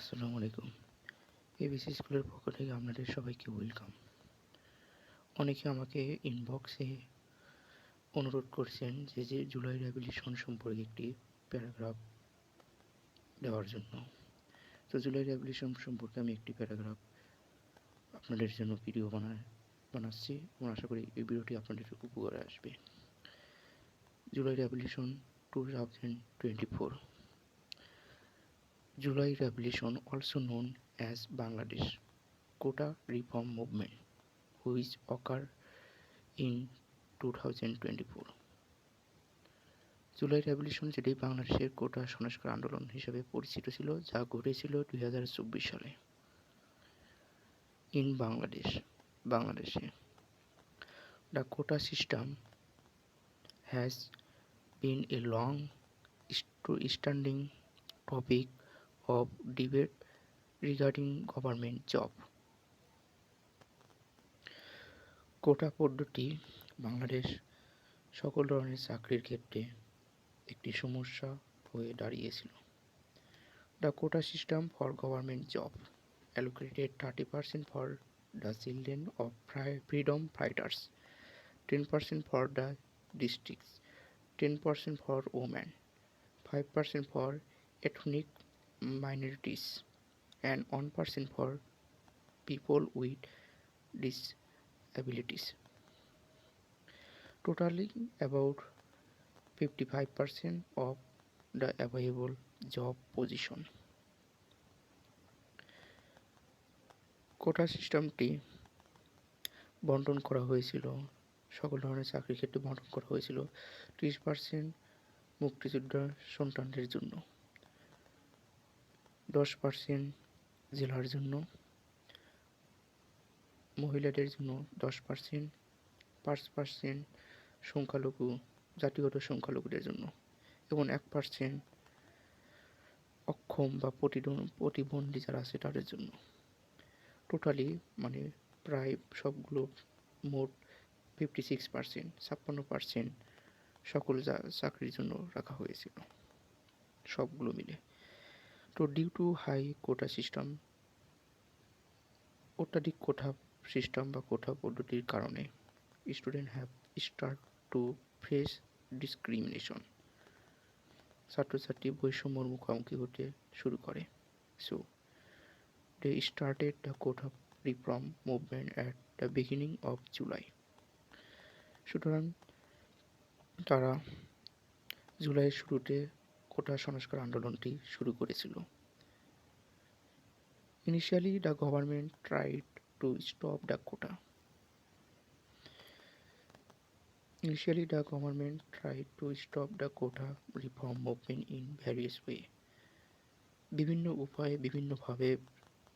আসসালামু আলাইকুম। এবিসি স্কুলের পক্ষ থেকে আপনাদের সবাইকে ওয়েলকাম অনেকে আমাকে ইনবক্সে অনুরোধ করছেন যে যে জুলাই রেভলিউশন সম্পর্কে একটি প্যারাগ্রাফ দেওয়ার জন্য। তো জুলাই রেভলিউশন সম্পর্কে আমি একটি প্যারাগ্রাফ আপনাদের জন্য ভিডিও বানায়, বানাচ্ছি এবং আশা করি এই ভিডিওটি আপনাদের উপকারে আসবে। July revolution two thousand twenty four July Revolution, also known as Bangladesh Quota Reform Movement, which occurred in 2024. জুলাই রেভলিউশন যেটি বাংলাদেশের কোটা সংস্কার আন্দোলন হিসেবে পরিচিত ছিল যা ঘটেছিল দুই হাজার চব্বিশ সালে ইন বাংলাদেশ বাংলাদেশে the quota system has been a long standing topic of debate regarding government job quota পদ্ধতি বাংলাদেশ সকল ধরনের চাকরির ক্ষেত্রে একটি সমস্যা হয়ে দাঁড়িয়েছিল। The quota system for government job allocated thirty percent for the children of fry freedom fighters ten percent for the districts ten percent for woman five percent for ethnic minorities and 1% for people with disabilities. Totaling about 55% of the available job position. Quota সিস্টেমটি বন্টন করা হয়েছিল সকল ধরনের চাকরির ক্ষেত্রে বন্টন করা হয়েছিল ত্রিশ পার্সেন্ট মুক্তিযোদ্ধার সন্তানদের জন্য দশ পার্সেন্ট জেলার জন্য, মহিলাদের জন্য দশ পার্সেন্ট পাঁচ পার্সেন্ট সংখ্যালঘু, জাতিগত সংখ্যালঘুদের জন্য এবং এক পার্সেন্ট অক্ষম বা প্রতিবন্ধী যারা আছে তাদের জন্য। টোটালি মানে প্রায় সবগুলো মোট ফিফটি সিক্স পার্সেন্ট ছাপ্পান্ন পার্সেন্ট সকল চাকরির জন্য রাখা হয়েছিল। সবগুলো মিলে। তো due to high quota system অত্যাধিক কোঠা সিস্টেম বা কোঠা পদ্ধতির কারণে student have start to face discrimination ছাত্রছাত্রী বৈষম্যর মুখোমুখি হতে শুরু করে। So they started the quota reform movement at the beginning of July সুতরাং তারা জুলাইয়ের শুরুতে কোটা সংস্কার আন্দোলনটি শুরু করেছিল। Initially the government tried to stop the quota Initially, the government tried to stop the quota reform movement in various way. বিভিন্ন উপায়ে বিভিন্নভাবে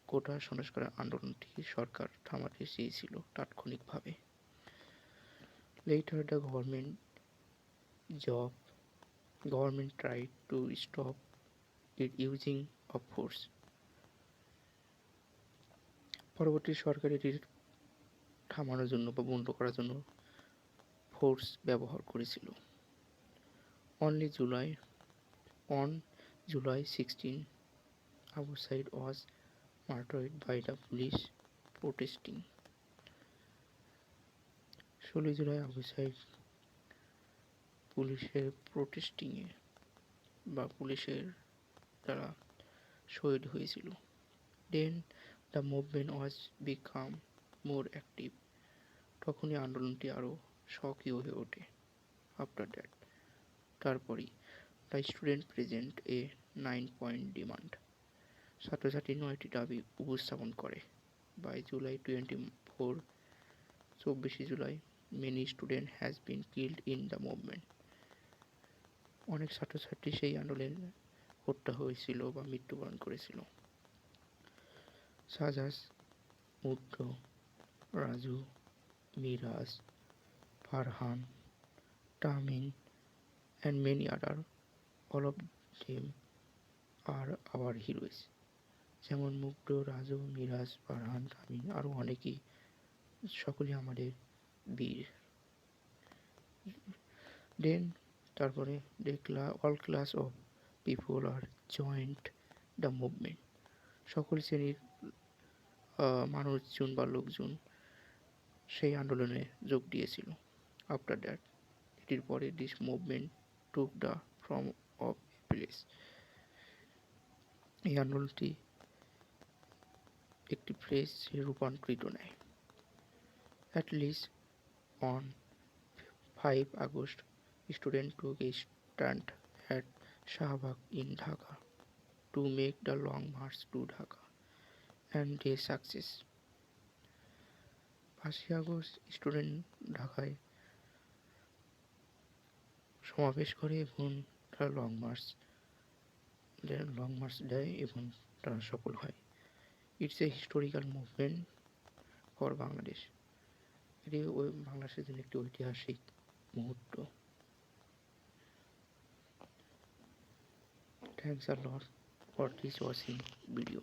কোটা সংস্কার আন্দোলনটি সরকার থামাতে চেয়েছিল তাৎক্ষণিকভাবে। Later the government job government tried to stop it using of force. পরবর্তী সরকার এটির থামানোর জন্য বা বন্ধ করার জন্য ফোর্স ব্যবহার করেছিল। Only July on July sixteen Abu Sayed was martyred by the police protesting ষোলোই জুলাই আবু সাইড পুলিশের প্রোটেস্টিংয়ে বা পুলিশের দ্বারা শহীদ হয়েছিল। Then the movement was become more active তখনই আন্দোলনটি আরও সক্রিয় হয়ে ওঠে। আফটার দ্যাট তারপরই the student present a nine point demand ছাত্রছাত্রী নয়টি দাবি উপস্থাপন করে। বাই জুলাই টোয়েন্টি ফোর চব্বিশে July many student has been killed in the movement অনেক ছাত্রছাত্রী সেই আন্দোলনে হত্যা হয়েছিল বা মৃত্যুবরণ করেছিল। Sajas, Mugdho, Raju, Miraj, Farhan Tamin and many other all of them are our heroes যেমন মুগ্ধ, রাজু, মিরাজ, ফারহান তামিন আরও অনেকেই সকলে আমাদের বীর। দেন তারপরে all class of people are joined the movement সকল শ্রেণির মানুষজন বা লোকজন সেই আন্দোলনে যোগ দিয়েছিল। আফটার দ্যাট এটির পরে this movement took the form of place এই আন্দোলনটি একটি প্রেসে রূপান্তরিত নেয়। At least on five August student took a stand at Shahbag in Dhaka to make the long march to Dhaka and they success পাঁচই আগস্ট স্টুডেন্ট ঢাকায় সমাবেশ করে এবং তারা লং মার্চ লং মার্চ দেয় এবং তারা সফল হয়। It's a historical movement for Bangladesh এটি ওই বাংলাদেশের জন্য একটি ঐতিহাসিক মুহূর্ত। Thanks a lot for this watching video